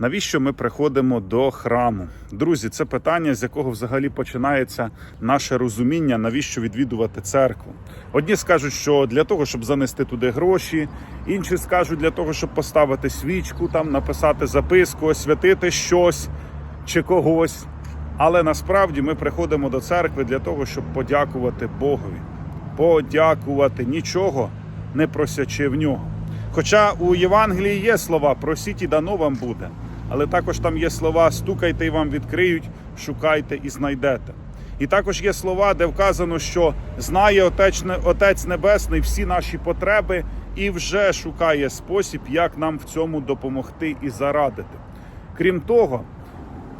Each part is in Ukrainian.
Навіщо ми приходимо до храму? Друзі, це питання, з якого взагалі починається наше розуміння, навіщо відвідувати церкву. Одні скажуть, що для того, щоб занести туди гроші, інші скажуть для того, щоб поставити свічку, там написати записку, освятити щось чи когось. Але насправді ми приходимо до церкви для того, щоб подякувати Богові, подякувати нічого не просячи в нього. Хоча у Євангелії є слова просіть і дано вам буде, але також там є слова стукайте і вам відкриють, шукайте і знайдете. І також є слова, де вказано, що знає Отець, Отець Небесний всі наші потреби і вже шукає спосіб, як нам в цьому допомогти і зарадити. Крім того,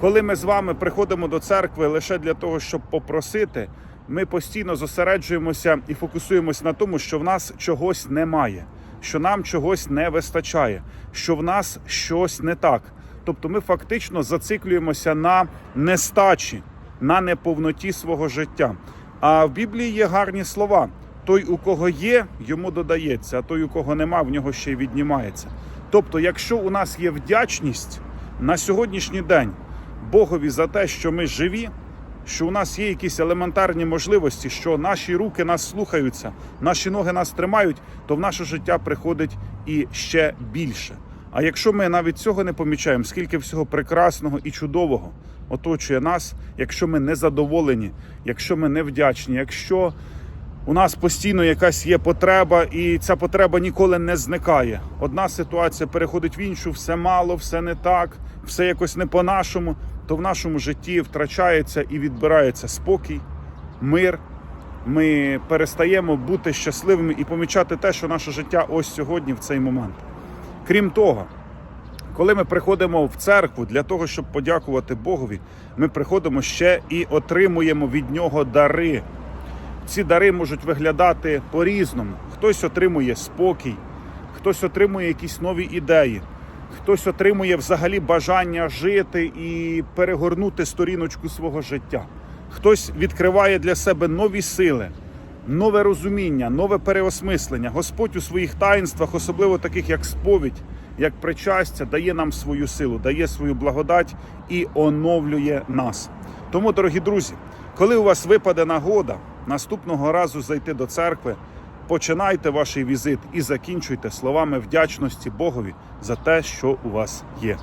коли ми з вами приходимо до церкви лише для того, щоб попросити, ми постійно зосереджуємося і фокусуємося на тому, що в нас чогось немає, що нам чогось не вистачає, що в нас щось не так. Тобто ми фактично зациклюємося на нестачі, на неповноті свого життя. А в Біблії є гарні слова: той, у кого є, йому додається, а той, у кого нема, в нього ще й віднімається. Тобто, якщо у нас є вдячність на сьогоднішній день Богові за те, що ми живі, що у нас є якісь елементарні можливості, що наші руки нас слухаються, наші ноги нас тримають, то в наше життя приходить і ще більше. А якщо ми навіть цього не помічаємо, скільки всього прекрасного і чудового оточує нас, якщо ми не задоволені, якщо ми не вдячні, якщо у нас постійно якась є потреба, і ця потреба ніколи не зникає. Одна ситуація переходить в іншу, все мало, все не так, все якось не по-нашому, то в нашому житті втрачається і відбирається спокій, мир. Ми перестаємо бути щасливими і помічати те, що наше життя ось сьогодні в цей момент. Крім того, коли ми приходимо в церкву для того, щоб подякувати Богові, ми приходимо ще і отримуємо від нього дари. Ці дари можуть виглядати по-різному. Хтось отримує спокій, хтось отримує якісь нові ідеї, хтось отримує взагалі бажання жити і перегорнути сторіночку свого життя. Хтось відкриває для себе нові сили, нове розуміння, нове переосмислення. Господь у своїх таїнствах, особливо таких як сповідь, як причастя, дає нам свою силу, дає свою благодать і оновлює нас. Тому, дорогі друзі, коли у вас випаде нагода наступного разу зайти до церкви, починайте ваш візит і закінчуйте словами вдячності Богові за те, що у вас є.